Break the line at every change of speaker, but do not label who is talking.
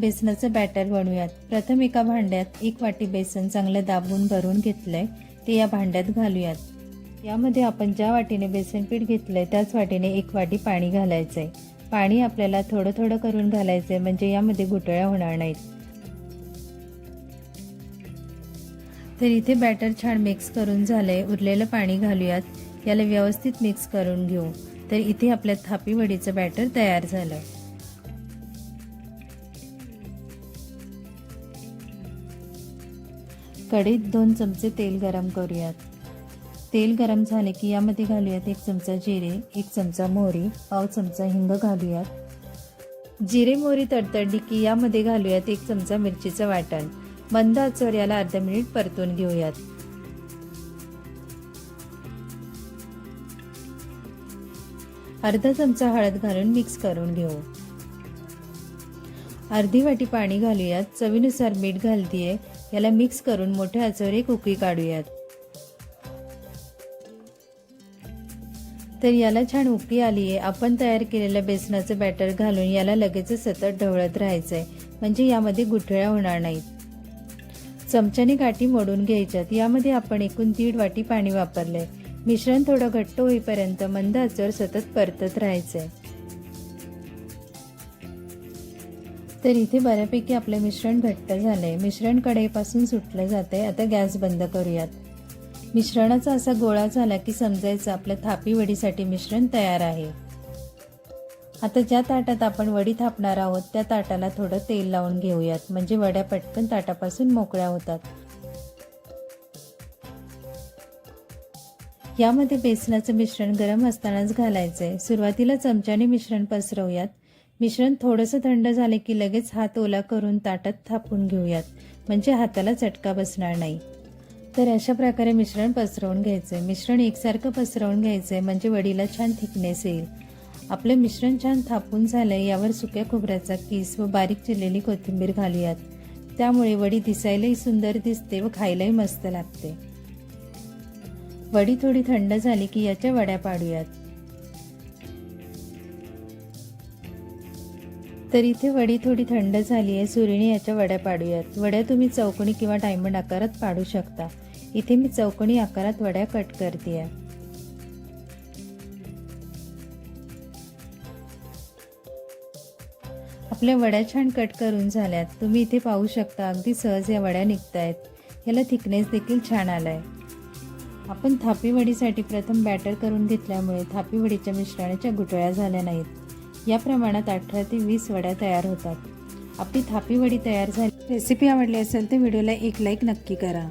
बेसनाचं batter बनवूयात. प्रथम एका भांड्यात एक वाटी बेसन चांगलं दाबून भरून घेतलंय ते या भांड्यात घालूयात. यामध्ये आपण ज्या वाटीने बेसन पीठ घेतलंय त्याच वाटीने एक वाटी पाणी घालायचंय. पाणी आपल्याला थोडं थोडं करून घालायचंय म्हणजे यामध्ये घुटळ्या होणार नाहीत. तर इथे बॅटर छान मिक्स करून झालंय उरलेलं पाणी घालूयात. याला व्यवस्थित मिक्स करून घेऊ. तर इथे आपल्या थापी वडीचं बॅटर तयार झालं. कढईत दोन चमचे तेल गरम करूयात. तेल गरम झाले की यामध्ये घालूयात एक चमचा जिरे एक चमचा मोहरी पाव चमचा हिंग घालूयात. जिरे मोहरी तडतडली की यामध्ये घालूयात एक चमचा मिरचीचं वाटण. मंद आचवर याला अर्धा मिनिट परतून घेऊयात. अर्धा चमचा हळद घालून मिक्स करून घेऊ. अर्धी वाटी पाणी घालूयात. चवीनुसार मीठ घालतीये. याला मिक्स करून मोठ्या आचेवर एक उकळी काढूयात. तर याला छान उकळी आली आहे आपण तयार केलेलं बेसनाचं बॅटर घालून याला लगेच सतत ढवळत राहायचं आहे म्हणजे यामध्ये गुठळ्या होणार नाहीत. चमच्याने गाठी मोडून घ्यायच्यात. यामध्ये आपण एकूण दीड वाटी पाणी वापरलंय. मिश्रण थोडं घट्ट होईपर्यंत मंद आचर सतत परतत राहायचं आहे तर इथे बऱ्यापैकी आपलं मिश्रण घट्ट झालंय मिश्रण कढईपासून सुटलं जाते. आता गॅस बंद करूयात. मिश्रणाचा असा गोळा झाला की समजायचं आपल्या थापी वडीसाठी मिश्रण तयार आहे. आता ज्या ताटात आपण वडी थापणार आहोत त्या ताटाला थोडं तेल लावून घेऊयात. म्हणजे वड्या पटकन ताटापासून मोकळ्या होतात. यामध्ये बेसनाचं मिश्रण गरम असतानाच घालायचंय. सुरुवातीला चमच्याने मिश्रण पसरवूयात. मिश्रण थोडंसं थंड झाले की लगेच हात ओला करून ताटात थापून घेऊयात. म्हणजे हाताला चटका बसणार नाही. तर अशा प्रकारे मिश्रण पसरवून घ्यायचं आहे मिश्रण एकसारखं पसरवून घ्यायचं आहे म्हणजे वडीला छान थिकनेस येईल. आपलं मिश्रण छान थापून झालंय यावर सुक्या खोबऱ्याचा किस व बारीक चिरलेली कोथिंबीर घालूयात. त्यामुळे वडी दिसायलाही सुंदर दिसते व खायलाही मस्त लागते. वडी थोडी थंड झाली की याच्या वड्या पाडूयात. तर इथे वडी थोडी थंड झाली आहे. सुरीने याच्या वड्या पाडूयात. वड्या तुम्ही चौकणी किंवा डायमंड आकारात पाडू शकता. इथे मी चौकणी आकारात वड्या कट करते आहे आपल्या वड्या छान कट करून झाल्यात. तुम्ही इथे पाहू शकता अगदी सहज या वड्या निघतायत. याला थिकनेस देखील छान आलाय. आपण थापीवडीसाठी प्रथम बॅटर करून घेतल्यामुळे थापीवडीच्या मिश्रणाच्या गुटळ्या झाल्या नाहीत. या प्रमाणात अठरा ते वीस वड्या तयार होतात. आपली थापी वडी तयार झाली. रेसिपी आवडली असेल तर व्हिडिओला एक लाईक नक्की करा.